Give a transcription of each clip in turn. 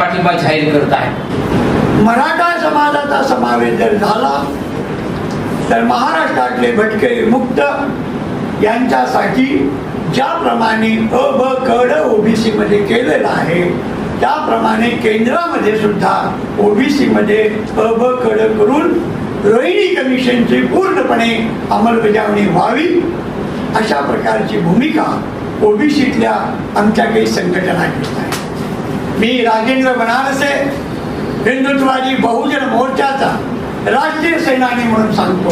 पाठिंबा जाहीर करत आहे. मराठा समाजाचा समावेश जर झाला तर महाराष्ट्रातले भटके मुक्त यांच्यासाठी ज्याप्रमाणे अ ब कड ओबीसी मध्ये केलेलं आहे त्याप्रमाणे केंद्रामध्ये सुद्धा ओबीसी मध्ये अ ब कड करून रोहिणी कमिशनची पूर्णपणे अंमलबजावणी व्हावी अशा प्रकारची भूमिका ओबीसीतल्या आमच्या काही संघटना घेत आहेत मी राजेंद्र बनारसे हिंदुत्वादी बहुजन मोर्चाचा राष्ट्रीय सेनानी म्हणून सांगतो.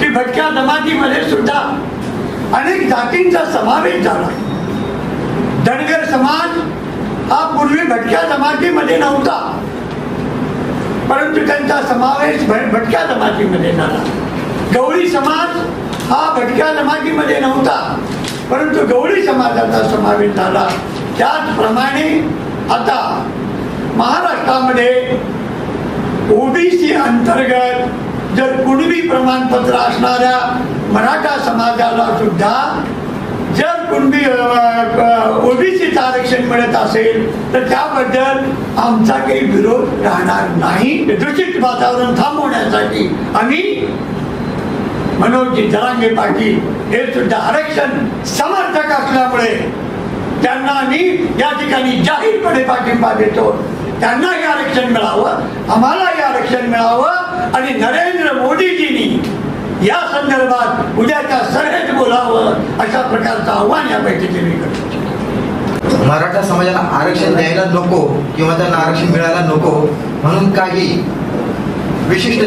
की भटक्या जमातीमध्ये सुद्धा अनेक जातींचा समावेश झाला. धनगर समाज हा पूर्वी भटक्या जमातीमध्ये नव्हता. परंतु त्यांचा समावेश भटक्या जमातीमध्ये झाला. गवळी समाज हा भटक्या जमातीमध्ये नव्हता. परंतु गवळी समाजाचा समावेश झाला. त्याचप्रमाणे आता महाराष्ट्रामध्ये ओबीसी अंतर्गत जर कुणबी प्रमाणपत्र असणाऱ्या मराठा समाजाला सुद्धा जर कुणबी ओबीसीचं आरक्षण मिळत असेल तर त्याबद्दल आमचा काही विरोध राहणार नाही. दूषित वातावरण थांबवण्यासाठी आम्ही मनोजी जरांगे पाटील हे सुद्धा आरक्षण समर्थक असल्यामुळे त्यांना आम्ही या ठिकाणी जाहीरपणे पाठिंबा देतो. त्यांना हे आरक्षण मिळावं आम्हालाही आरक्षण मिळावं आणि नरेंद्र मोदीजींनी या संदर्भात उद्याच्या सभेत बोलावं अशा प्रकारचं आव्हान या बैठकीत मी करतो. मराठा समाजाला आरक्षण द्यायला नको किंवा त्यांना आरक्षण मिळायला नको म्हणून काही विशिष्ट